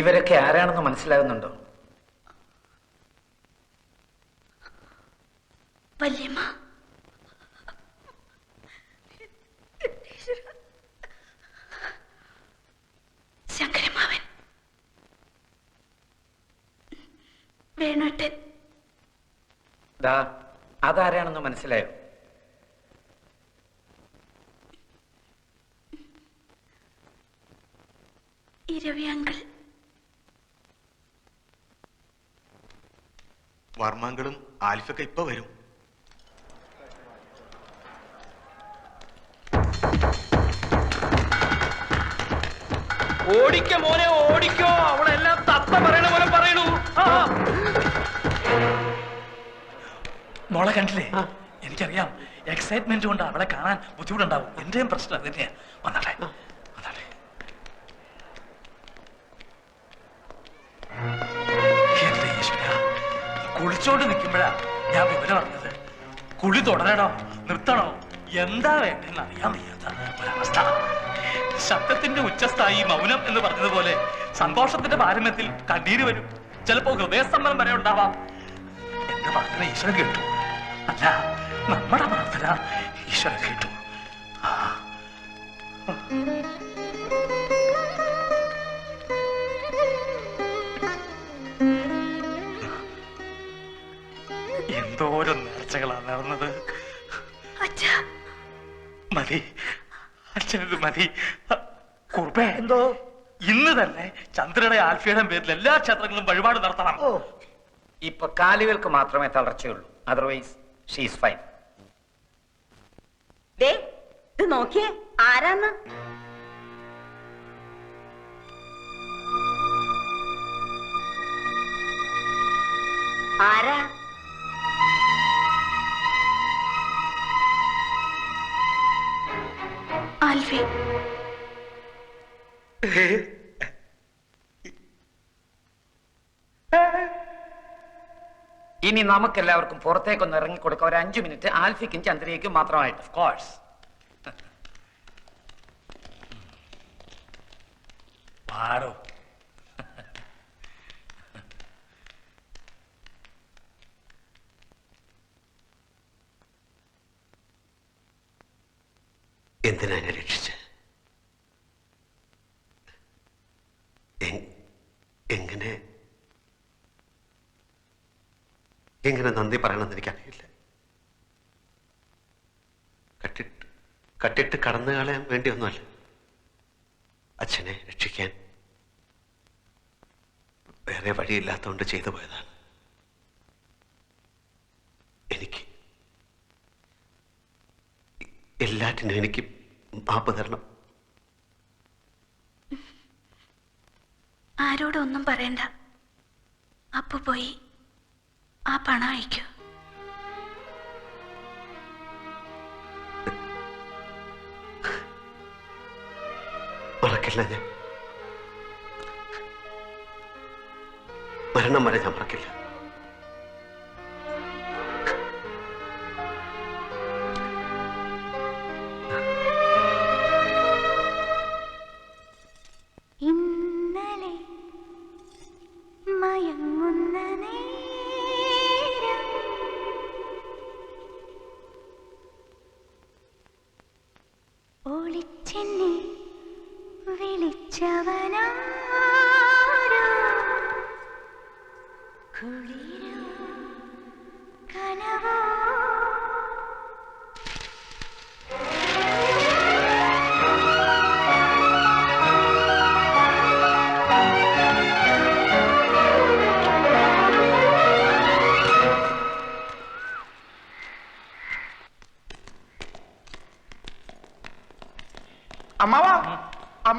ഇവരൊക്കെ ആരാണെന്ന് മനസ്സിലാകുന്നുണ്ടോ? വല്യമ്മ. ശങ്കരമാവൻ വേണുട്ടൻ ദാ അതാരാണെന്ന് മനസ്സിലായോ? ഇരവിയങ്കിൾ വർമാങ്കളും ആൽഫൊക്കെ ഇപ്പൊ വരും. ഓടിക്ക മോനെ ഓടിക്കോ. അവിടെ എല്ലാം തത്ത പറയണ പോലെ പറയണു. ആ. മോളെ കണ്ടില്ലേ? എനിക്കറിയാം എക്സൈറ്റ്മെന്റ് കൊണ്ട് അവളെ കാണാൻ ബുദ്ധിമുട്ടുണ്ടാവും. എന്റെയും പ്രശ്നം അത് തന്നെയാ. വന്നാട്ടെ. കുളിച്ചോണ്ട് നിൽക്കുമ്പോഴാ ഞാൻ വിവരം അറിഞ്ഞത്. കുളി തുടരണോ? നിർത്തണോ? എന്താ വേണ്ടെന്ന് അറിയാൻ വയ്യാത്ത ഒരവസ്ഥ. ശബ്ദത്തിന്റെ ഉച്ചസ്ഥായി മൗനം എന്ന് പറഞ്ഞതുപോലെ സന്തോഷത്തിന്റെ പാരമ്യത്തിൽ കണ്ണീര് വരും. ചിലപ്പോ ഹൃദയസ്തംഭനം വരെ ഉണ്ടാവാം. എന്റെ പ്രാർത്ഥന ഈശ്വരൻ കേട്ടു. അല്ല നമ്മുടെ പ്രാർത്ഥന ഈശ്വരൻ കേട്ടു. ആ. എന്തോരം നേർച്ചകളാണ് നടന്നത്. അച്ഛാ. മതി. അച്ഛനത് മതി. കുറുപ്പേ. എന്തോ? ഇന്ന് തന്നെ ചന്ദ്രയുടെ ആൽഫിയുടെ പേരിൽ എല്ലാ ക്ഷേത്രങ്ങളും വഴിപാട് നടത്തണം. ഇപ്പൊ കാലുകൾക്ക് മാത്രമേ തളർച്ചയുള്ളൂ. അതർവൈസ് ഷീസ് ഫൈൻ ദേ ഇത് നോക്കിയേ. ആരാന്ന്? ആരാ? ആൽഫി ഇനി നമുക്കെല്ലാവർക്കും പുറത്തേക്കൊന്ന് ഇറങ്ങിക്കൊടുക്കാം. ഒരു അഞ്ചു മിനിറ്റ് ആൽഫിക്കും ചന്ദ്രയ്ക്കും മാത്രമായിട്ട്. ഓഫ് കോഴ്സ് പാടോ എന്തിനാ എന്നെ രക്ഷിച്ച്? എങ്ങനെ എങ്ങനെ നന്ദി പറയണമെന്ന് എനിക്കറിയില്ല. കട്ടിട്ട് കട്ടിട്ട് കടന്നു കളയാൻ വേണ്ടിയൊന്നുമല്ല. അച്ഛനെ രക്ഷിക്കാൻ വേറെ വഴിയില്ലാത്തതുകൊണ്ട് ചെയ്തു പോയതാണ്. എനിക്ക് എല്ലാറ്റിനും എനിക്ക് മാപ്പ് തരണം ആരോടൊന്നും പറയണ്ട. അപ്പു പോയി ആ പണം അയക്കൂ. മറക്കില്ല ഞാൻ? മരണം വരെ ഞാൻ മറക്കില്ല. മയങ്ങുന്ന നേരം. ഒളിച്ചെന്നെ വിളിച്ചവനാരോ? കുളിരോ കനവോ?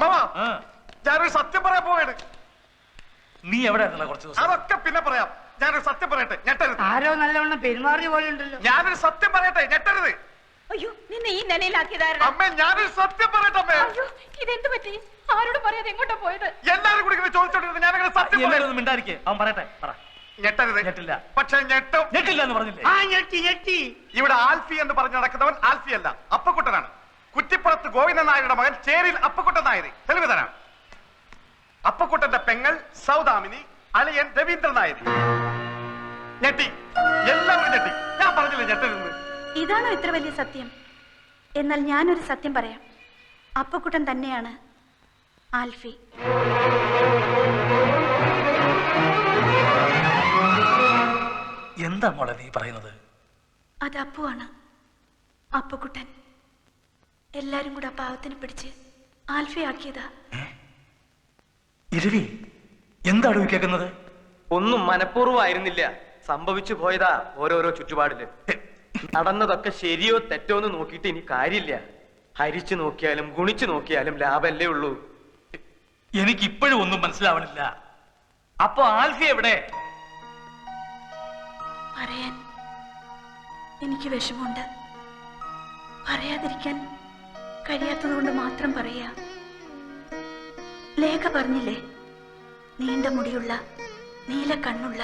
ആ, ഞാനൊരു സത്യം പറയാൻ പോവാണ്. നീ എവിടെ ആയിരുന്നല്ലോ കുറച്ച് ദിവസം? അതൊക്കെ പിന്നെ പറയാം. ഞാനൊരു സത്യം പറയട്ടെ ഞെട്ടരുത്. ആരോ നല്ലവണ്ണം പെരുമാറിയ പോലെ ഉണ്ടല്ലോ. ഞാനൊരു സത്യം പറയട്ടെ ഞെട്ടരുത്. അയ്യോ നിന്നെ ഈ നിലയിലാക്കിയതായിരുന്നു അമ്മേ ഞാനൊരു സത്യം പറയട്ടെ അമ്മേ. അയ്യോ ഇതെന്ത് പറ്റി? ആരോട് പറയാതെ എങ്ങോട്ടാ പോയത്? എല്ലാരും കൂടി ഇങ്ങനെ ചോദിച്ചോണ്ടിരുന്നു ഞാനങ്ങനെ സത്യം എല്ലാവരും പറയും. ഒന്നും മിണ്ടായിരിക്കേ അവൻ പറയട്ടെ പറ. ഞെട്ടരുത്. ഞെട്ടില്ല. പക്ഷെ ഞെട്ടും. ഞെട്ടില്ല എന്ന് പറഞ്ഞില്ലേ? ആ ഞെട്ടി ഞെട്ടി. ഇവിടെ ആൽഫി എന്ന് പറഞ്ഞ് നടക്കുന്നവൻ ആൽഫി അല്ല അപ്പക്കുട്ടനാണ്. കുറ്റിപ്പുറത്ത് ഗോവിന്ദൻ നായരുടെ മകൻ ചേരിൽ അപ്പക്കുട്ടൻ നായർ തെളിവ് തരാം. അപ്പക്കുട്ടന്റെ പെങ്ങൾ സൗദാമിനി അളിയൻ രവീന്ദ്രൻ നായർ ഞെട്ടി. എല്ലാവരും ഞെട്ടി. ഞാൻ പറഞ്ഞില്ല ഞെട്ടരുന്ന് ഇതാണോ ഇത്ര വലിയ സത്യം? എന്നാൽ ഞാനൊരു സത്യം പറയാം. അപ്പക്കുട്ടൻ തന്നെയാണ് ആൽഫി. എന്താ മോളെ നീ പറയുന്നത്? അത് അപ്പുവാണ്. അപ്പക്കുട്ടൻ. എല്ലാരും കൂടെ ആ പാവത്തിനെ പിടിച്ച് ആൽഫയാക്കിയതാ. ഇരവി എന്താണ് ഈ കേൾക്കുന്നത്? ഒന്നും മനഃപൂർവമായിരുന്നില്ല. സംഭവിച്ചു പോയതാ ഓരോരോ ചുറ്റുപാടിൽ. നടന്നതൊക്കെ ശരിയോ തെറ്റോ എന്ന് നോക്കിയിട്ട് ഇനി കാര്യമില്ല. ഹരിച്ചു നോക്കിയാലും ഗുണിച്ചു നോക്കിയാലും ലാഭമല്ലേ ഉള്ളൂ. എനിക്ക് ഇപ്പോഴും ഒന്നും മനസ്സിലാവണില്ല. അപ്പൊ ആൽഫി എവിടെ? പറയാൻ എനിക്ക് വിഷമമുണ്ട്. പറയാതിരിക്കാൻ കഴിയാത്തതുകൊണ്ട് മാത്രം പറയാ ലേഖ പറഞ്ഞില്ലേ? നീണ്ട മുടിയുള്ള നീല കണ്ണുള്ള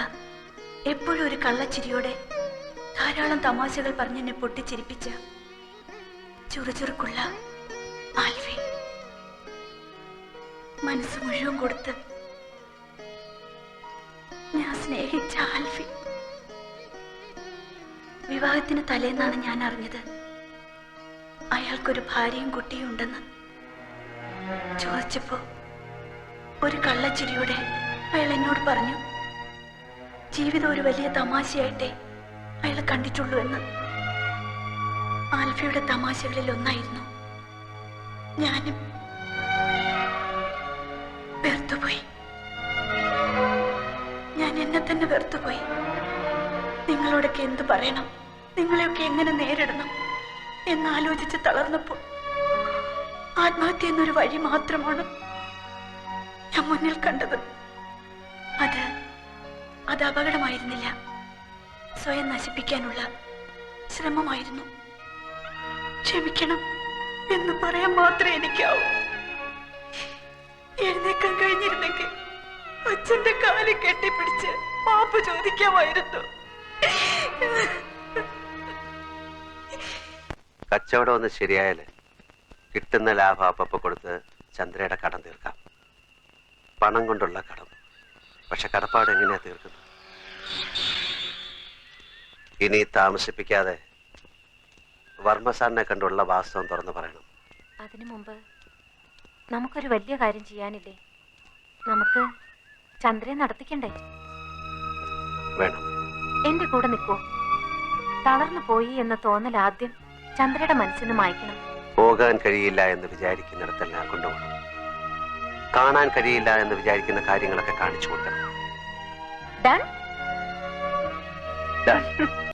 എപ്പോഴും ഒരു കള്ളച്ചിരിയോടെ ധാരാളം തമാശകൾ പറഞ്ഞെന്നെ പൊട്ടിച്ചിരിപ്പിച്ച ചുറുചുറുക്കുള്ള ആൽവി മനസ്സ് മുഴുവൻ കൊടുത്ത് ഞാൻ സ്നേഹിച്ച ആൽഫി. വിവാഹത്തിന് തലേന്നാണ് ഞാൻ അറിഞ്ഞത്. അയാൾക്കൊരു ഭാര്യയും കുട്ടിയും ഉണ്ടെന്ന് ചോദിച്ചപ്പോ ഒരു കള്ളച്ചിരിയോടെ അയാൾ എന്നോട് പറഞ്ഞു ജീവിതം ഒരു വലിയ തമാശയായിട്ടേ അയാൾ കണ്ടിട്ടുള്ളൂ എന്ന്. ആൽഫയുടെ തമാശകളിൽ ഒന്നായിരുന്നു ഞാനും വെറുത്തുപോയി. ഞാൻ എന്നെ തന്നെ വെറുത്തുപോയി. നിങ്ങളോടൊക്കെ എന്ത് പറയണം? നിങ്ങളെയൊക്കെ എങ്ങനെ നേരിടണം? എന്നാലോചിച്ച് തളർന്നപ്പോൾ ആത്മഹത്യ എന്നൊരു വഴി മാത്രമാണ് ഞാൻ മുന്നിൽ കണ്ടത്. അത് അത് അപകടമായിരുന്നില്ല. സ്വയം നശിപ്പിക്കാനുള്ള ശ്രമമായിരുന്നു. ക്ഷമിക്കണം എന്ന് പറയാൻ മാത്രമേ എനിക്കാവൂ. എഴുന്നേക്കാൻ കഴിഞ്ഞിരുന്നെങ്കിൽ അച്ഛന്റെ കാൽ കെട്ടിപ്പിടിച്ച് മാപ്പ് ചോദിക്കാമായിരുന്നു. കച്ചവടം ഒന്ന് ശരിയായാൽ കിട്ടുന്ന ലാഭം അപ്പപ്പ കൊടുത്ത് ചന്ദ്രയുടെ കടം തീർക്കാം. പണം കൊണ്ടുള്ള കടം. പക്ഷെ കടപ്പാട് എങ്ങനെയാ തീർക്കുന്നത്? ഇനി താമസിപ്പിക്കാതെ വർമ്മ സാറിനെ കണ്ടുള്ള വാസ്തവം തുറന്നു പറയണം. അതിനു മുമ്പ് നമുക്കൊരു വലിയ കാര്യം ചെയ്യാനില്ലേ? നമുക്ക് ചന്ദ്രയെ നടത്തിക്കണ്ടേ? വേണം. എന്റെ കൂടെ നിൽക്കൂ. തളർന്നു പോയി എന്ന തോന്നൽ ആദ്യം ചന്ദ്രയുടെ മനസ്സിന് മായ്ക്കണം. പോകാൻ കഴിയില്ല എന്ന് വിചാരിക്കുന്നിടത്തെല്ലാം കൊണ്ടുപോകണം. കാണാൻ കഴിയില്ല എന്ന് വിചാരിക്കുന്ന കാര്യങ്ങളൊക്കെ കാണിച്ചു കൊടുക്കണം. Done Done.